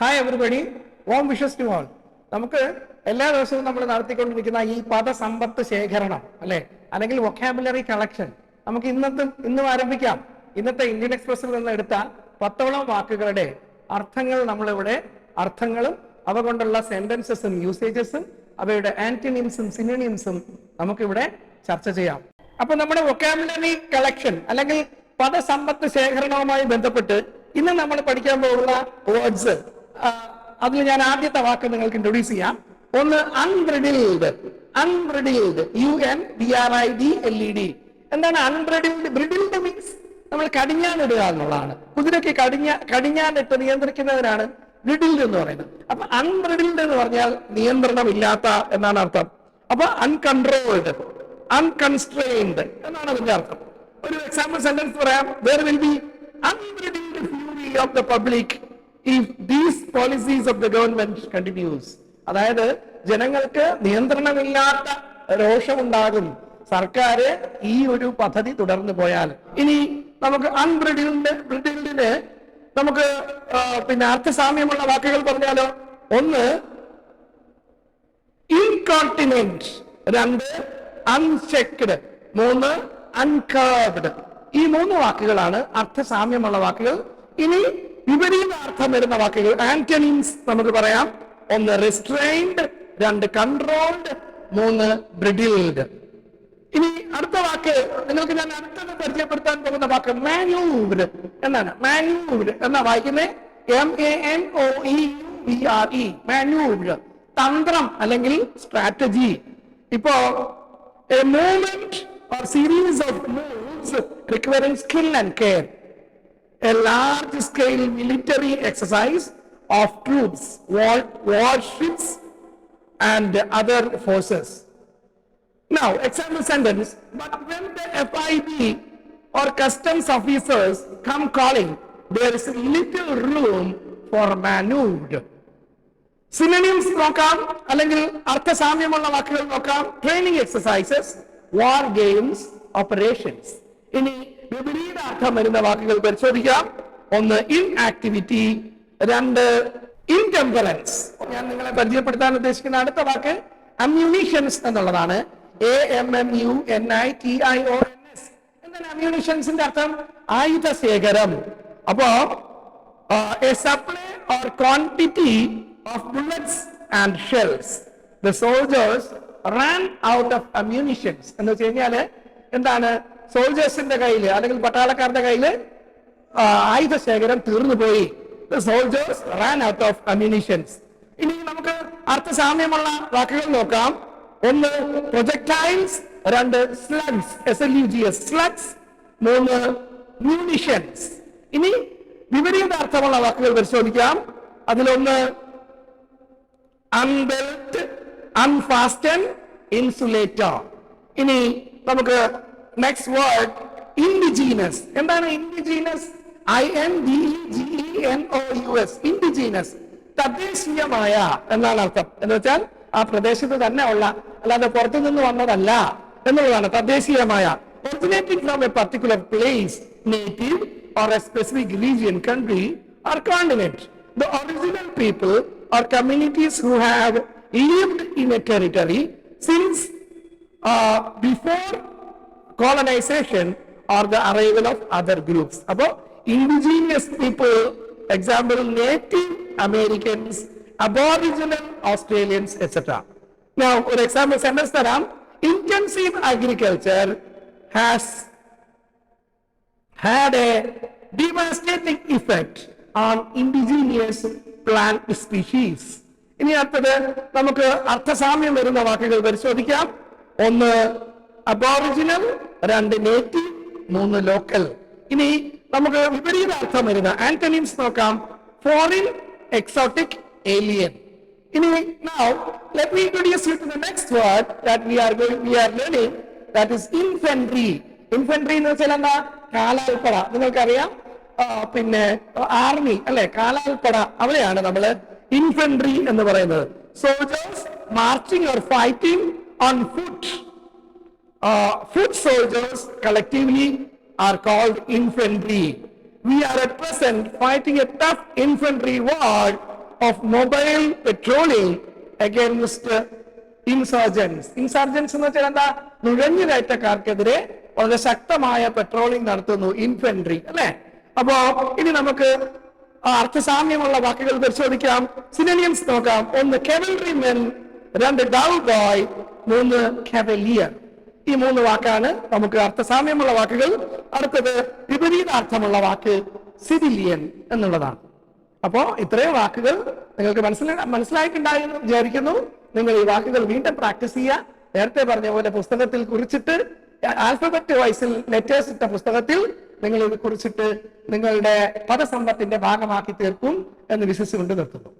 Hi everybody warm wishes to all നമുക്ക് എല്ലാ ദിവസവും നമ്മൾ നടത്തിക്കൊണ്ടിരിക്കുന്ന ഈ പദസമ്പത്ത് ശേഖരണം അല്ലെ? അല്ലെങ്കിൽ വൊക്കാബുലറി കളക്ഷൻ നമുക്ക് ഇന്നത്തെ ഇന്നും ആരംഭിക്കാം. ഇന്നത്തെ ഇന്ത്യൻ എക്സ്പ്രസിൽ നിന്ന് എടുത്ത പത്തോളം വാക്കുകളുടെ അർത്ഥങ്ങൾ നമ്മളിവിടെ അർത്ഥങ്ങളും അവ കൊണ്ടുള്ള സെന്റൻസസും യൂസേജസും അവയുടെ ആന്റണിംസും സിനിമിംസും നമുക്കിവിടെ ചർച്ച ചെയ്യാം. അപ്പൊ നമ്മുടെ വൊക്കാബുലറി കളക്ഷൻ അല്ലെങ്കിൽ പദസമ്പത്ത് ശേഖരണവുമായി ബന്ധപ്പെട്ട് ഇന്ന് നമ്മൾ പഠിക്കാൻ പോകുന്ന വേർഡ്സ് അതിൽ ഞാൻ ആദ്യത്തെ വാക്ക് നിങ്ങൾക്ക് ഇൻട്രൊഡ്യൂസ് ചെയ്യാം. ഒന്ന് unbridled unbridled U N B R I D L E D എന്താണ് അൺബ്രിഡിൽഡ് ബ്രിഡിൽഡ് മീൻസ് നമ്മൾ കടിഞ്ഞാനിടുക എന്നുള്ളതാണ്. കുതിരയ്ക്ക് കടിഞ്ഞ കടിഞ്ഞാനിട്ട് നിയന്ത്രിക്കുന്നതിനാണ് ബ്രിഡിൽഡ് എന്ന് പറയുന്നത്. അപ്പൊ അൺബ്രിഡിൽഡ് എന്ന് പറഞ്ഞാൽ നിയന്ത്രണമില്ലാത്ത എന്നാണ് അർത്ഥം. അപ്പൊ അൺകൺട്രോൾഡ് അൺകൺസ്ട്രെയിൻഡ് എന്നാണ് അതിന്റെ അർത്ഥം. ഒരു എക്സാമ്പിൾ സെന്റൻസ് പറയാം. There will be unbridled fury of the public if these policies of the government continues അതായത് ജനങ്ങൾക്ക് നിയന്ത്രണമില്ലാത്ത രോഷമുണ്ടാകും സർക്കാർ ഈ ഒരു പദ്ധതി തുടർന്നു പോയാൽ. ഇനി നമുക്ക് അൺബ്രിഡിൽഡ് ബ്രിഡിൽഡിന് നമുക്ക് പിന്നെ അർത്ഥസാമ്യമുള്ള വാക്കുകൾ പറഞ്ഞാലോ? ഒന്ന് ഇൻകോണ്ടിനെന്റ് രണ്ട് അൺചെക്ഡ് മൂന്ന് അൺകേർവ്ഡ് ഈ മൂന്ന് വാക്കുകളാണ് അർത്ഥസാമ്യമുള്ള വാക്കുകൾ. ഇനി വിപരീത അർത്ഥം വരുന്ന വാക്കുകൾ ആന്റണിംസ് നമുക്ക് പറയാം. ഒന്ന് റിസ്ട്രെയിൻഡ് രണ്ട് കൺട്രോൾഡ് മൂന്ന് ബ്രിഡിൽഡ് ഇനി അടുത്ത വാക്ക് നിങ്ങൾക്ക് ഞാൻ അടുത്തത് പരിചയപ്പെടുത്താൻ പോകുന്ന വാക്ക് മാനൂവ്ഡ് എന്നാണ്. മാനൂവ്ഡ് എന്നാ വായിക്കുന്നത് M A N O E V R E manoeuvred തന്ത്രം അല്ലെങ്കിൽ സ്ട്രാറ്റജി ഇപ്പോ a movement or series of moves requiring skill and care a large scale military exercise of troops, war, warships, and other forces. Now, example sentence, but when the FIB or customs officers come calling, there is little room for maneuver. Synonyms നോക്കാം അല്ലെങ്കിൽ അർത്ഥസാമ്യമുള്ള വാക്കുകൾ നോക്കാം training exercises war games operations ഇനി വിപരീത അർത്ഥം വരുന്ന വാക്കുകൾ പരിശോധിക്കാം. ഒന്ന് ഇൻ ആക്ടിവിറ്റി രണ്ട് ഇൻടെമ്പറൻസ് ഞാൻ നിങ്ങളെ പരിചയപ്പെടുത്താൻ ഉദ്ദേശിക്കുന്ന അടുത്ത വാക്ക് അമ്യൂണിഷൻസ് എന്നുള്ളതാണ്. A M M U N I T I O N S എന്താണ് അമ്യൂണിഷൻസിന്റെ അർത്ഥം? ആയുധ ശേഖരം അപ്പോ a supply or quantity quantity bullets and shells the soldiers ran out of ammunitions. എന്ന് വെച്ച് കഴിഞ്ഞാൽ എന്താണ്? സോൾജേഴ്സിന്റെ കയ്യിൽ അല്ലെങ്കിൽ പട്ടാളക്കാരുടെ കയ്യിൽ ആയുധ ശേഖരം തീർന്നു പോയി. Soldiers ran out of ammunitions ഇനി നമുക്ക് അർത്ഥസാമ്യമുള്ള വാക്കുകൾ നോക്കാം. ഒന്ന് പ്രൊജക്ടൈൽസ് രണ്ട് slugs S L U G S slugs മൂന്ന് മ്യൂണിഷൻസ് ഇനി വിപരീത അർത്ഥമുള്ള വാക്കുകൾ പരിശോധിക്കാം. അതിലൊന്ന് അൺബെൽറ്റ് അൺഫാസ്റ്റൻ ഇൻസുലേറ്റർ ഇനി നമുക്ക് നെക്സ്റ്റ് വേർഡ് ഇൻഡിജീനസ് എന്താണ് indigenous I N D G N O U S indigenous തദ്ദേശീയമായ എന്നാണ് അർത്ഥം എന്ന് വെച്ചാൽ ആ പ്രദേശത്ത് തന്നെ ഉള്ള അല്ലാതെ പുറത്തു നിന്ന് വന്നതല്ല എന്നുള്ളതാണ് തദ്ദേശീയമായ originating from a particular place, native or a specific region, country or continent. The original people or communities who have lived a territory since uh, before colonization or the arrival of other groups. അപ്പോ indigenous people, example native Americans, aboriginal Australians, etc. Now, ഒരു example sentence തരാം intensive agriculture has had a devastating effect on indigenous plant species. ഇനി അടുത്തത് നമുക്ക് അർത്ഥസാമ്യം വരുന്ന വാക്കുകൾ പരിശോധിക്കാം ഒന്ന് അബോറിജിനൽ രണ്ട് നേറ്റീവ് മൂന്ന് ലോക്കൽ ഇനി നമുക്ക് വിപരീത അർത്ഥം വരുന്ന ആന്റണിംസ് നോക്കാം. ഫോറിൻ എക്സോട്ടിക് ഏലിയൻ ഇനി now let me introduce you to the next word that we are going we are learning. That is infantry. Infantry എന്ന് വെച്ചാൽ എന്താ? കാലാൽപ്പട. നിങ്ങൾക്കറിയാം? പിന്നെ ആർമി അല്ലെ? കാലാൽപ്പട. അവിടെയാണ് നമ്മൾ ഇൻഫെൻട്രി എന്ന് പറയുന്നത്. Soldiers marching or fighting on foot uh, foot soldiers collectively are called infantry. We are at present fighting a tough infantry war of mobile patrolling against insurgence insurgence എന്ന് വെച്ചാൽ എന്താ? നുഴഞ്ഞു കയറ്റക്കാർക്കെതിരെ വളരെ ശക്തമായ പെട്രോളിംഗ് നടത്തുന്നു ഇൻഫെൻട്രി അല്ലെ? അപ്പോ ഇനി നമുക്ക് അർത്ഥസാമ്യമുള്ള വാക്കുകൾ പരിശോധിക്കാം. സിനോണിയംസ് നോക്കാം. ഒന്ന് കെവലറി മെൻ രണ്ട് ഡൗ ബോയ് മൂന്ന് കെവലിയർ ഈ മൂന്ന് വാക്കാണ് നമുക്ക് അർത്ഥസാമ്യമുള്ള വാക്കുകൾ അടുത്തത് വിപരീതാർത്ഥമുള്ള വാക്ക് സിവിലിയൻ എന്നുള്ളതാണ്. അപ്പോ ഇത്രയും വാക്കുകൾ നിങ്ങൾക്ക് മനസ്സിലാ മനസ്സിലായിട്ടുണ്ടായെന്ന് വിചാരിക്കുന്നു. നിങ്ങൾ ഈ വാക്കുകൾ വീണ്ടും പ്രാക്ടീസ് ചെയ്യുക. നേരത്തെ പറഞ്ഞ പോലെ പുസ്തകത്തിൽ കുറിച്ചിട്ട് ആൽഫബറ്റ് വൈസിൽ ലെറ്റേഴ്സ് ഇട്ട പുസ്തകത്തിൽ നിങ്ങൾ ഇത് കുറിച്ചിട്ട് നിങ്ങളുടെ പദസമ്പത്തിന്റെ ഭാഗമാക്കി തീർക്കും എന്ന് വിശ്വസിച്ചുകൊണ്ട് നിർത്തുന്നു.